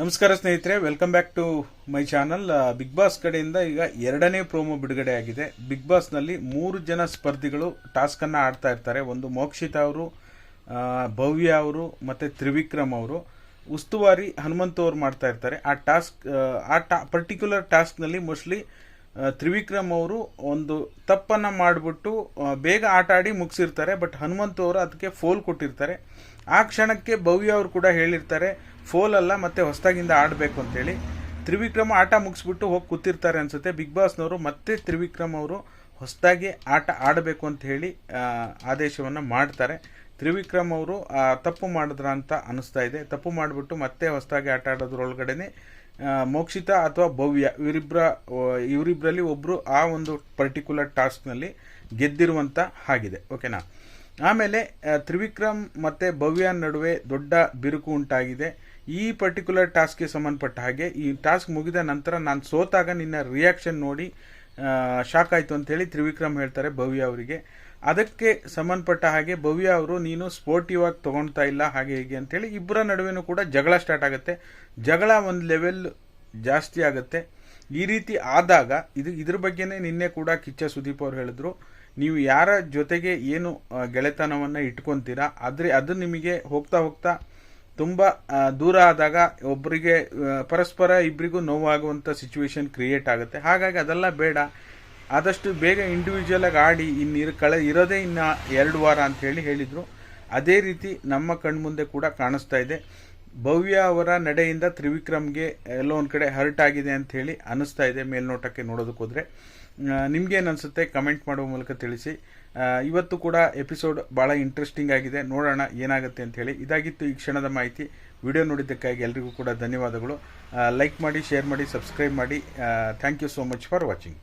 ನಮಸ್ಕಾರ ಸ್ನೇಹಿತರೆ welcome back to my channel Bigg Boss ಕಡೆಯಿಂದ ಈಗ ಎರಡನೇ ಪ್ರೋಮೋ ಬಿಡುಗಡೆ ಆಗಿದೆ ಬಿಗ್ ಬಾಸ್ನಲ್ಲಿ ಮೂರು ಜನ ಸ್ಪರ್ಧಿಗಳು ಟಾಸ್ಕನ್ನು ಆಡ್ತಾ ಇರ್ತಾರೆ. ಒಂದು ಮೋಕ್ಷಿತ ಅವರು ಭವ್ಯ ಅವರು, ಮತ್ತು ತ್ರಿವಿಕ್ರಮ್ ಅವರು. ಉಸ್ತುವಾರಿ ಹನುಮಂತ ಅವರು ಮಾಡ್ತಾ ಇರ್ತಾರೆ. ಆ ಟಾಸ್ಕ್ ಆ ಟಾ ಪರ್ಟಿಕ್ಯುಲರ್ ಟಾಸ್ಕ್ನಲ್ಲಿ ಮೋಸ್ಟ್ಲಿ ತ್ರಿವಿಕ್ರಮ್ ಅವರು ಒಂದು ತಪ್ಪನ್ನು ಮಾಡಿಬಿಟ್ಟು ಬೇಗ ಆಟ ಆಡಿ ಮುಗಿಸಿರ್ತಾರೆ. ಬಟ್ ಹನುಮಂತ ಅವರು ಅದಕ್ಕೆ ಫೋಲ್ ಕೊಟ್ಟಿರ್ತಾರೆ. ಆ ಕ್ಷಣಕ್ಕೆ ಭವ್ಯ ಅವರು ಕೂಡ ಹೇಳಿರ್ತಾರೆ ಫೋಲ್ ಅಲ್ಲ ಮತ್ತೆ ಹೊಸದಾಗಿಂದ ಆಡಬೇಕು ಅಂತೇಳಿ ತ್ರಿವಿಕ್ರಮ್ ಆಟ ಮುಗಿಸ್ಬಿಟ್ಟು ಹೋಗಿ ಕೂತಿರ್ತಾರೆ ಅನಿಸುತ್ತೆ. ಬಿಗ್ ಬಾಸ್ನವರು ಮತ್ತೆ ತ್ರಿವಿಕ್ರಮ್ ಅವರು ಹೊಸದಾಗಿ ಆಟ ಆಡಬೇಕು ಅಂತ ಹೇಳಿ ಆದೇಶವನ್ನು ಮಾಡ್ತಾರೆ. ತ್ರಿವಿಕ್ರಮ್ ಅವರು ತಪ್ಪು ಮಾಡಿದ್ರ ಅಂತ ಅನಿಸ್ತಾ ಇದೆ. ತಪ್ಪು ಮಾಡಿಬಿಟ್ಟು ಮತ್ತೆ ಹೊಸದಾಗಿ ಆಟ ಆಡೋದ್ರೊಳಗಡೆನೆ ಮೋಕ್ಷಿತ ಅಥವಾ ಭವ್ಯ ಇವರಿಬ್ಬರ ಇವರಿಬ್ಬರಲ್ಲಿ ಒಬ್ಬರು ಆ ಒಂದು ಪರ್ಟಿಕ್ಯುಲರ್ ಟಾಸ್ಕ್ನಲ್ಲಿ ಗೆದ್ದಿರುವಂಥ ಆಗಿದೆ ಓಕೆನಾ ಆಮೇಲೆ ತ್ರಿವಿಕ್ರಮ್ ಮತ್ತು ಭವ್ಯ ನಡುವೆ ದೊಡ್ಡ ಬಿರುಕು ಉಂಟಾಗಿದೆ. ಈ ಪರ್ಟಿಕ್ಯುಲರ್ ಟಾಸ್ಕ್ಗೆ ಸಂಬಂಧಪಟ್ಟ ಹಾಗೆ, ಈ ಟಾಸ್ಕ್ ಮುಗಿದ ನಂತರ ನಾನು ಸೋತಾಗ ನಿನ್ನ ರಿಯಾಕ್ಷನ್ ನೋಡಿ ಶಾಕ್ ಆಯಿತು ಅಂತೇಳಿ ತ್ರಿವಿಕ್ರಮ್ ಹೇಳ್ತಾರೆ ಭವ್ಯ ಅವರಿಗೆ. ಅದಕ್ಕೆ ಸಂಬಂಧಪಟ್ಟ ಹಾಗೆ ಭವ್ಯ ಅವರು, ನೀನು ಸ್ಪೋರ್ಟಿವ್ ಆಗಿ ತೊಗೊಳ್ತಾ ಇಲ್ಲ, ಹಾಗೆ ಹೀಗೆ ಅಂತೇಳಿ ಇಬ್ಬರ ನಡುವೆನೂ ಕೂಡ ಜಗಳ ಸ್ಟಾರ್ಟ್ ಆಗುತ್ತೆ. ಜಗಳ ಒಂದು ಲೆವೆಲ್ ಜಾಸ್ತಿ ಆಗುತ್ತೆ. ಈ ರೀತಿ ಆದಾಗ, ಇದು, ಇದ್ರ ಬಗ್ಗೆನೇ ನಿನ್ನೆ ಕೂಡ ಕಿಚ್ಚ ಸುದೀಪ್ ಅವ್ರು ಹೇಳಿದ್ರು, ನೀವು ಯಾರ ಜೊತೆಗೆ ಏನು ಗೆಳೆತನವನ್ನು ಇಟ್ಕೊತೀರಾ, ಆದರೆ ಅದು ನಿಮಗೆ ಹೋಗ್ತಾ ಹೋಗ್ತಾ ತುಂಬ ದೂರ ಆದಾಗ ಒಬ್ಬರಿಗೆ ಪರಸ್ಪರ ಇಬ್ಬರಿಗೂ ನೋವಾಗುವಂಥ ಸಿಚುವೇಶನ್ ಕ್ರಿಯೇಟ್ ಆಗುತ್ತೆ. ಹಾಗಾಗಿ ಅದೆಲ್ಲ ಬೇಡ. ಆದಷ್ಟು ಬೇಗ ಇಂಡಿವಿಜುವಲ್ ಆಗಿ ಆಡಿ, ಇನ್ನು ಕಳೆ, ಇರೋದೇ ಇನ್ನು ಎರಡು ವಾರ ಅಂತ ಹೇಳಿ ಹೇಳಿದರು. ಅದೇ ರೀತಿ ನಮ್ಮ ಕಣ್ಮುಂದೆ ಕೂಡ ಕಾಣಿಸ್ತಾ ಇದೆ. ಭವ್ಯ ಅವರ ನಡೆಯಿಂದ ತ್ರಿವಿಕ್ರಮ್ಗೆ ಎಲ್ಲೋ ಒಂದು ಕಡೆ ಹರ್ಟ್ ಆಗಿದೆ ಅಂತ ಹೇಳಿ ಅನಿಸ್ತಾ ಇದೆ ಮೇಲ್ನೋಟಕ್ಕೆ ನೋಡೋದಕ್ಕೆ ಹೋದರೆ ನಿಮ್ಗೇನು ಅನಿಸುತ್ತೆ? ಕಮೆಂಟ್ ಮಾಡುವ ಮೂಲಕ ತಿಳಿಸಿ. ಇವತ್ತು ಕೂಡ ಎಪಿಸೋಡ್ ಭಾಳ ಇಂಟ್ರೆಸ್ಟಿಂಗ್ ಆಗಿದೆ. ನೋಡೋಣ ಏನಾಗುತ್ತೆ ಅಂತ ಹೇಳಿ. ಇದಾಗಿತ್ತು ಈ ಕ್ಷಣದ ಮಾಹಿತಿ. ವಿಡಿಯೋ ನೋಡಿದ್ದಕ್ಕಾಗಿ ಎಲ್ರಿಗೂ ಕೂಡ ಧನ್ಯವಾದಗಳು. ಲೈಕ್ ಮಾಡಿ ಶೇರ್ ಮಾಡಿ ಸಬ್ಸ್ಕ್ರೈಬ್ ಮಾಡಿ. Thank you so much for watching